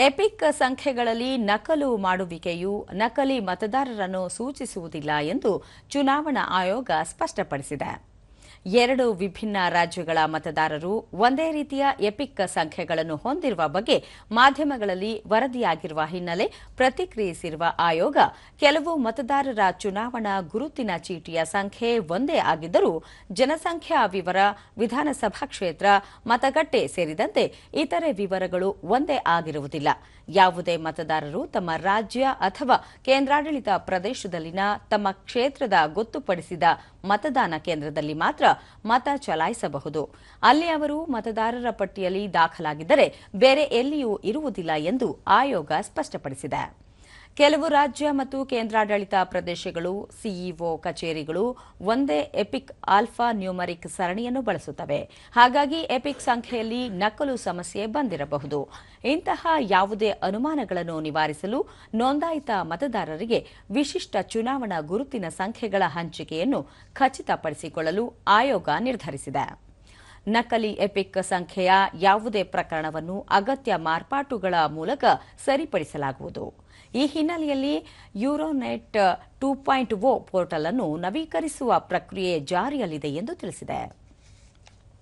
EPIC ಸಂಖ್ಯೆಗಳಲ್ಲಿ ನಕಲು ಮಾಡುವಿಕೆಯು ನಕಲಿ ಮತದಾರರನ್ನು ಸೂಚಿಸುವುದಿಲ್ಲ ಎಂದು ಚುನಾವಣಾ ಆಯೋಗ ಸ್ಪಷ್ಟಪಡಿಸಿದೆ. ಎರಡು ವಿಭಿನ್ನ ರಾಜ್ಯಗಳ ಮತದಾರರು ಒಂದೇ ರೀತಿಯ ಎಪಿಕ್ ಸಂಖ್ಯೆಗಳನ್ನು ಹೊಂದಿರುವ ಬಗ್ಗೆ ಮಾಧ್ಯಮಗಳಲ್ಲಿ ವರದಿಯಾಗಿರುವ ಹಿನ್ನೆಲೆ ಪ್ರತಿಕ್ರಿಯಿಸಿರುವ ಆಯೋಗ, ಕೆಲವು ಮತದಾರರ ಚುನಾವಣಾ ಗುರುತಿನ ಚೀಟಿಯ ಸಂಖ್ಯೆ ಒಂದೇ ಆಗಿದ್ದರೂ ಜನಸಂಖ್ಯಾ ವಿವರ, ವಿಧಾನಸಭಾ ಕ್ಷೇತ್ರ, ಮತಗಟ್ಟೆ ಸೇರಿದಂತೆ ಇತರೆ ವಿವರಗಳು ಒಂದೇ ಆಗಿರುವುದಿಲ್ಲ. ಯಾವುದೇ ಮತದಾರರು ತಮ್ಮ ರಾಜ್ಯ ಅಥವಾ ಕೇಂದ್ರಾಡಳಿತ ಪ್ರದೇಶದಲ್ಲಿನ ತಮ್ಮ ಕ್ಷೇತ್ರದ ಗೊತ್ತುಪಡಿಸಿದ ಮತದಾನ ಕೇಂದ್ರದಲ್ಲಿ ಮಾತ್ರ ಮತ ಚಲಾಯಿಸಬಹುದು. ಅಲ್ಲಿ ಅವರು ಮತದಾರರ ಪಟ್ಟಿಯಲ್ಲಿ ದಾಖಲಾಗಿದ್ದರೆ ಬೇರೆ ಎಲ್ಲಿಯೂ ಇರುವುದಿಲ್ಲ ಎಂದು ಆಯೋಗ ಸ್ಪಷ್ಟಪಡಿಸಿದೆ. ಕೆಲವು ರಾಜ್ಯ ಮತ್ತು ಕೇಂದ್ರಾಡಳಿತ ಪ್ರದೇಶಗಳು, ಸಿಇಒ ಕಚೇರಿಗಳು ಒಂದೇ ಎಪಿಕ್ ಆಲ್ಫಾ ನ್ಯೂಮರಿಕ್ ಸರಣಿಯನ್ನು ಬಳಸುತ್ತವೆ. ಹಾಗಾಗಿ ಎಪಿಕ್ ಸಂಖ್ಯೆಯಲ್ಲಿ ನಕಲು ಸಮಸ್ಯೆ ಬಂದಿರಬಹುದು. ಇಂತಹ ಯಾವುದೇ ಅನುಮಾನಗಳನ್ನು ನಿವಾರಿಸಲು ನೋಂದಾಯಿತ ಮತದಾರರಿಗೆ ವಿಶಿಷ್ಟ ಚುನಾವಣಾ ಗುರುತಿನ ಸಂಖ್ಯೆಗಳ ಹಂಚಿಕೆಯನ್ನು ಖಚಿತಪಡಿಸಿಕೊಳ್ಳಲು ಆಯೋಗ ನಿರ್ಧರಿಸಿದೆ. ನಕಲಿ ಎಪಿಕ್ ಸಂಖ್ಯೆಯ ಯಾವುದೇ ಪ್ರಕರಣವನ್ನು ಅಗತ್ಯ ಮಾರ್ಪಾಟುಗಳ ಮೂಲಕ ಸರಿಪಡಿಸಲಾಗುವುದು. ಈ ಹಿನ್ನೆಲೆಯಲ್ಲಿ Euronet two point O portal ಅನ್ನು ನವೀಕರಿಸುವ ಪ್ರಕ್ರಿಯೆ ಜಾರಿಯಲ್ಲಿದೆ ಎಂದು ತಿಳಿಸಿದೆ.